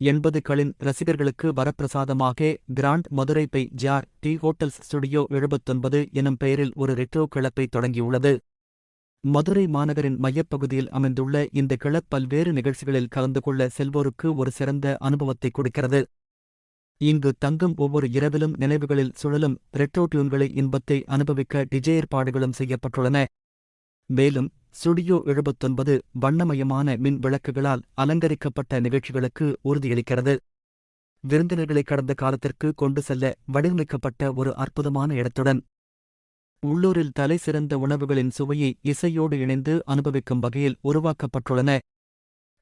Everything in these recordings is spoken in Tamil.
எண்பதுகளின் ரசிகர்களுக்கு வரப்பிரசாதமாக grand Madurai by GRT hotels studio எழுபத்தொன்பது எனும் பெயரில் ஒரு ரெட்ரோ கிளப்பை தொடங்கியுள்ளது. மதுரை மாநகரின் மையப்பகுதியில் அமைந்துள்ள இந்த கிளப் பல்வேறு நிகழ்ச்சிகளில் கலந்து கொள்ள செல்வோருக்கு ஒரு சிறந்த அனுபவத்தை கொடுக்கிறது. இங்கு தங்கும் ஒவ்வொரு இரவிலும் நினைவுகளில் சுழலும் ரெட்ரோ டியூன்களை இன்பத்தை அனுபவிக்க டிஜே ஏற்பாடுகளும் செய்யப்பட்டுள்ளன. மேலும் ஸ்டுடியோ எழுபத்தொன்பது வண்ணமயமான மின் விளக்குகளால் அலங்கரிக்கப்பட்ட நிகழ்ச்சிகளுக்கு உறுதியளிக்கிறது. விருந்தினர்களை கடந்த காலத்திற்கு கொண்டு செல்ல வடிவமைக்கப்பட்ட ஒரு அற்புதமான இடத்துடன். உள்ளூரில் தலை சிறந்த உணவுகளின் சுவையை இசையோடு இணைந்து அனுபவிக்கும் வகையில் உருவாக்கப்பட்டுள்ளன.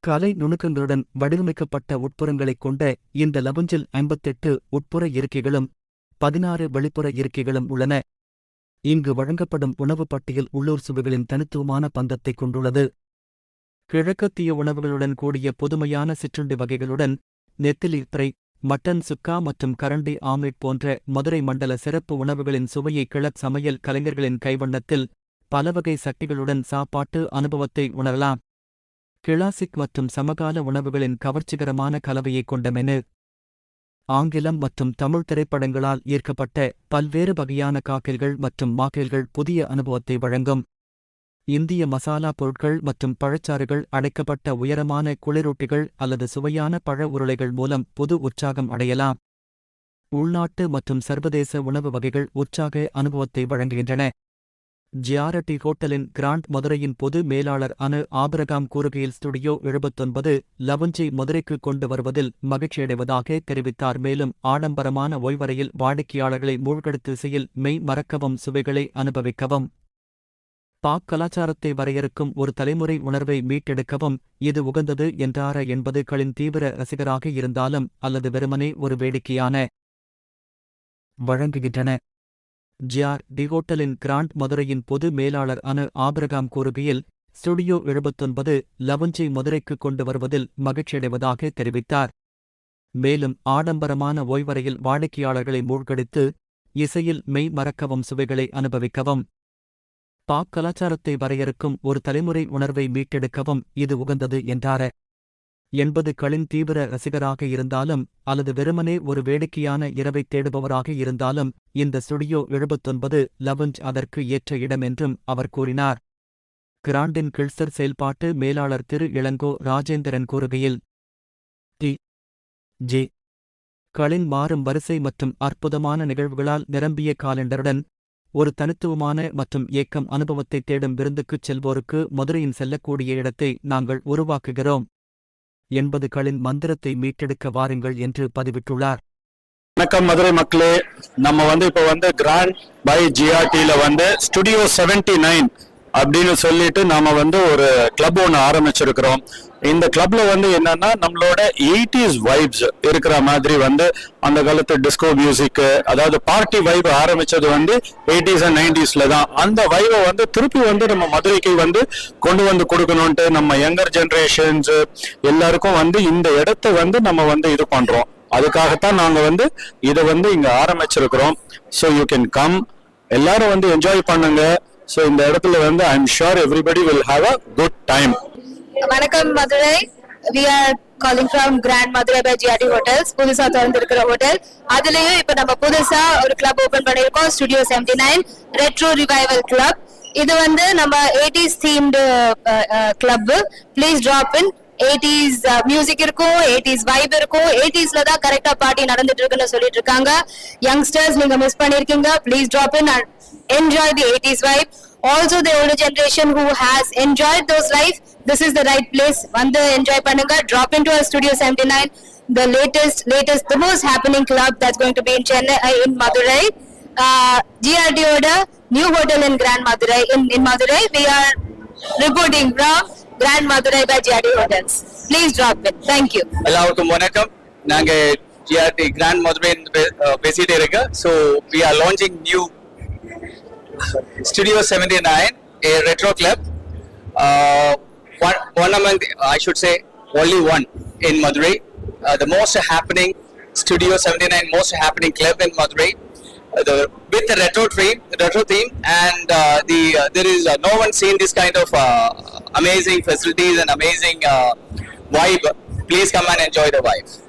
கலை நுணுக்கங்களுடன் வடிவமைக்கப்பட்ட உட்புறங்களைக் கொண்ட இந்த லபுஞ்சில் ஐம்பத்தெட்டு உட்புற இருக்கைகளும் பதினாறு வெளிப்புற இருக்கைகளும் உள்ளன. இங்கு வழங்கப்படும் உணவு பட்டியல் உள்ளூர் சுவைகளின் தனித்துவமான பந்தத்தைக் கொண்டுள்ளது. கிழக்கத்திய உணவுகளுடன் கூடிய புதுமையான சிற்றுண்டி வகைகளுடன் நெத்திலி திரை மட்டன் சுக்கா மற்றும் கரண்டி ஆம்லெட் போன்ற மதுரை மண்டல சிறப்பு உணவுகளின் சுவையை கிழக் சமையல் கலைஞர்களின் கைவண்ணத்தில் பலவகை சக்திகளுடன் சாப்பாட்டு அனுபவத்தை உணரலாம். கிளாசிக் மற்றும் சமகால உணவுகளின் கவர்ச்சிகரமான கலவையைக் கொண்ட மெனு. ஆங்கிலம் மற்றும் தமிழ் திரைப்படங்களால் ஈர்க்கப்பட்ட பல்வேறு வகையான காக்கில்கள் மற்றும் மாக்கில்கள் புதிய அனுபவத்தை வழங்கும். இந்திய மசாலா பொருட்கள் மற்றும் பழச்சாறுகள் அடைக்கப்பட்ட உயரமான குளிரூட்டிகள் அல்லது சுவையான பழ உருளைகள் மூலம் புது உற்சாகம் அடையலாம். உள்நாட்டு மற்றும் சர்வதேச உணவு வகைகள் உற்சாக அனுபவத்தை வழங்குகின்றன. ஜியாரட்டி ஹோட்டலின் கிராண்ட் மதுரையின் பொது மேலாளர் அனு ஆபிரகாம் கூறுகையில் ஸ்டுடியோ எழுபத்தொன்பது லவஞ்சி மதுரைக்கு கொண்டு வருவதில் மகிழ்ச்சியடைவதாக தெரிவித்தார். மேலும் ஆடம்பரமான ஓய்வறையில் வாடிக்கையாளர்களை மூழ்கெடுத்து இசையில் மெய் மறக்கவும் சுவைகளை அனுபவிக்கவும் பாக் கலாச்சாரத்தை வரையறுக்கும் ஒரு தலைமுறை உணர்வை மீட்டெடுக்கவும் இது உகந்தது என்றார என்பதுகளின் தீவிர ரசிகராக இருந்தாலும் அல்லது வெறுமனே ஒரு வேடிக்கையான வழங்குகின்றன. ஜிஆர் டி ஹோட்டலின் கிராண்ட் மதுரையின் பொது மேலாளர் அனு ஆபிரகாம் கூறுகையில் ஸ்டுடியோ எழுபத்தொன்பது லவஞ்சி மதுரைக்கு கொண்டு வருவதில் மகிழ்ச்சியடைவதாக தெரிவித்தார். மேலும் ஆடம்பரமான ஓய்வறையில் வாடிக்கையாளர்களை மூழ்கடித்து இசையில் மெய் மறக்கவும் சுவைகளை அனுபவிக்கவும் பாக் கலாச்சாரத்தை வரையறுக்கும் ஒரு தலைமுறை உணர்வை மீட்டெடுக்கவும் இது உகந்தது என்றார. எண்பதுகளின் தீவிர ரசிகராக இருந்தாலும் அல்லது வெறுமனே ஒரு வேடிக்கையான இரவைத் தேடுபவராக இருந்தாலும் இந்த ஸ்டுடியோ எழுபத்தொன்பது லவஞ்ச் அதற்கு ஏற்ற இடம் என்றும் அவர் கூறினார். கிராண்டின் கில்சர் செயல்பாட்டு மேலாளர் திரு இளங்கோ ராஜேந்திரன் கூறுகையில் டி. ஜே. களின் மாறும் வரிசை மற்றும் அற்புதமான நிகழ்வுகளால் நிரம்பிய காலண்டருடன் ஒரு தனித்துவமான மற்றும் ஏக்கம் அனுபவத்தை தேடும் விருந்துக்குச் செல்வோருக்கு மதுரையின் செல்லக்கூடிய இடத்தை நாங்கள் உருவாக்குகிறோம். எண்பதுகளின் மந்திரத்தை மீட்டெடுக்க வாருங்கள் என்று பதிவிட்டுள்ளார். வணக்கம் மதுரை மக்களே. நம்ம வந்து இப்போ வந்து கிராண்ட் பை ஜிஆர்டில வந்து ஸ்டுடியோ 79 நைன் அப்படின்னு சொல்லிட்டு நாம வந்து ஒரு கிளப் ஒன்று ஆரம்பிச்சிருக்கிறோம். இந்த கிளப்ல வந்து என்னன்னா நம்மளோட எயிட்டிஸ் வைப்ஸ் இருக்கிற மாதிரி வந்து அந்த காலத்து டிஸ்கோ மியூசிக் அதாவது பார்ட்டி வைப் ஆரம்பிச்சது வந்து எயிட்டிஸ் அண்ட் நைன்டிஸ்ல தான். அந்த வைவை வந்து திருப்பி வந்து நம்ம மதுரைக்கு வந்து கொண்டு வந்து கொடுக்கணும்ட்டு நம்ம யங்கர் ஜென்ரேஷன்ஸ் எல்லாருக்கும் வந்து இந்த இடத்த வந்து நம்ம வந்து இது பண்றோம். அதுக்காகத்தான் நாங்க வந்து இதை வந்து இங்க ஆரம்பிச்சிருக்கிறோம். ஸோ யூ கேன் கம் எல்லாரும் வந்து என்ஜாய் பண்ணுங்க. ஸோ இந்த இடத்துல வந்து I am sure everybody will have a good time வணக்கம் Madurai. We are calling from grand Madurai by GRT hotels புதுசா திறந்திருக்கிற ஹோட்டல் அதுலயும் இப்ப நம்ம புதுசா ஒரு கிளப் ஓபன் பண்ணிருக்கோம் studio 79 nine retro revival club இது வந்து நம்ம eighties themed club please drop in eighties music இருக்கும் எயிட்டிஸ் வைப் இருக்கும். எயிட்டிஸ்ல தான் கரெக்டா பார்ட்டி நடந்துட்டு இருக்குன்னு சொல்லிட்டு இருக்காங்க. யங்ஸ்டர்ஸ் நீங்க மிஸ் பண்ணிருக்கீங்க. Please drop in and enjoy the eighties vibe also the older generation who has enjoyed those life this is the right place வந்து enjoy பண்ணுங்க drop into our studio 79 the latest latest the most happening club that's going to be in chennai uh, in madurai uh, grd ஓட new hotel in grand madurai in in madurai we are reporting from grand madurai by grd hotels please drop it thank you எல்லாருக்கும் வணக்கம் நாங்க ஜிஆர்டி கிராண்ட் மதுரை பேசிட்டு இருக்கோம் so we are launching new Studio 79, a retro club. Uh, one, one among, the, I should say, only one in Madurai. Uh, the most happening Studio 79, most happening club in Madurai. Uh, the, with the retro theme, retro theme, and uh, the uh, there is uh, no one seen this kind of uh, amazing facilities and amazing uh, vibe. Please come and enjoy the vibe.